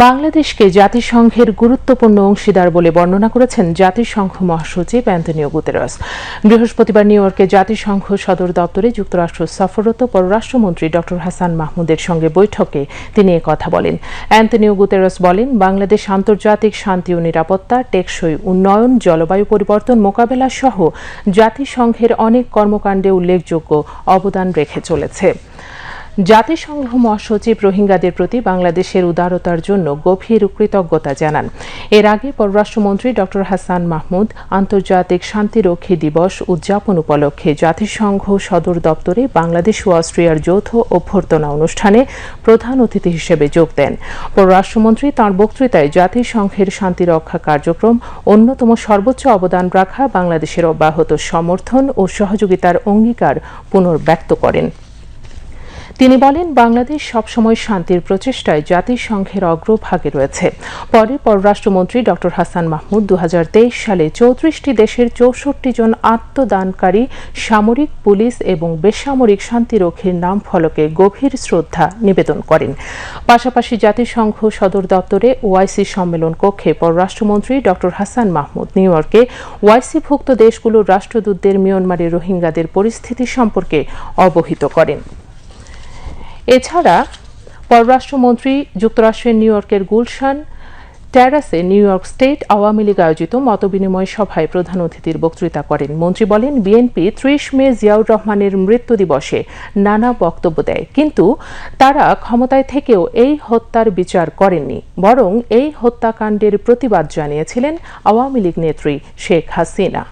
বাংলাদেশকে জাতিসংঘের গুরুত্বপূর্ণ অংশীদার বলে বর্ণনা করেছেন জাতিসংঘ মহাসচিব অ্যান্টনিও গুতেরাস। বৃহস্পতিবার নিউ ইয়র্কে জাতিসংঘ সদর দপ্তরে যুক্তরাষ্ট্র সফররত পররাষ্ট্রমন্ত্রী ড হাসান মাহমুদের সঙ্গে বৈঠকে তিনি কথা বলেন। অ্যান্টনিও গুতেরাস বলেন, বাংলাদেশ আন্তর্জাতিক শান্তি ও নিরাপত্তা, টেকসই উন্নয়ন, জলবায়ু পরিবর্তন মোকাবেলা সহ জাতিসংঘের অনেক কর্মকাণ্ডে উল্লেখযোগ্য অবদান রেখে চলেছে। জাতিসংঘ মহাসচিব রোহিঙ্গাদের প্রতি বাংলাদেশের উদারতার জন্য গভীর কৃতজ্ঞতা জানান। এর আগে পররাষ্ট্রমন্ত্রী ড হাসান মাহমুদ আন্তর্জাতিক শান্তিরক্ষী দিবস উদযাপন উপলক্ষে জাতিসংঘ সদর দপ্তরে বাংলাদেশ ও অস্ট্রিয়ার যৌথ অভ্যর্থনা অনুষ্ঠানে প্রধান অতিথি হিসেবে যোগ দেন। পররাষ্ট্রমন্ত্রী তাঁর বক্তৃতায় জাতিসংঘের শান্তিরক্ষা কার্যক্রম, অন্যতম সর্বোচ্চ অবদান রাখা বাংলাদেশের অব্যাহত সমর্থন ও সহযোগিতার অঙ্গীকার পুনর্ব্যক্ত করেন। তিনি বলেন, বাংলাদেশ সবসময় শান্তির প্রচেষ্টায় জাতিসংঘের অগ্রভাগে রয়েছে। পরে পররাষ্ট্রমন্ত্রী ড. হাসান মাহমুদ দু হাজার তেইশ সালে চৌত্রিশটি দেশের চৌষট্টি জন আত্মদানকারী সামরিক পুলিশ এবং বেসামরিক শান্তিরক্ষীর নাম ফলকে গভীর শ্রদ্ধা নিবেদন করেন। পাশাপাশি জাতিসংঘ সদর দপ্তরে ওআইসি সম্মেলন কক্ষে পররাষ্ট্রমন্ত্রী ড. হাসান মাহমুদ নিউ ইয়র্কে ওআইসিভুক্ত দেশগুলোর রাষ্ট্রদূতদের মিয়নমারের রোহিঙ্গাদের পরিস্থিতি সম্পর্কে অবহিত করেন। এছাড়া পররাষ্ট্রমন্ত্রী, যুক্তরাষ্ট্রের নিউ ইয়র্কের Gulshan ট্যারাসে New York state Awami League আয়োজিত মতবিনিময় সভায় প্রধান অতিথির বক্তৃতা করেন। মন্ত্রী বলেন, বিএনপি ত্রিশ মে জিয়াউর রহমানের মৃত্যু দিবসে নানা বক্তব্য দেয়, কিন্তু তারা ক্ষমতায় থেকেও এই হত্যার বিচার করেননি, বরং এই হত্যাকাণ্ডের প্রতিবাদ জানিয়েছিলেন আওয়ামী লীগ নেত্রী শেখ হাসিনা।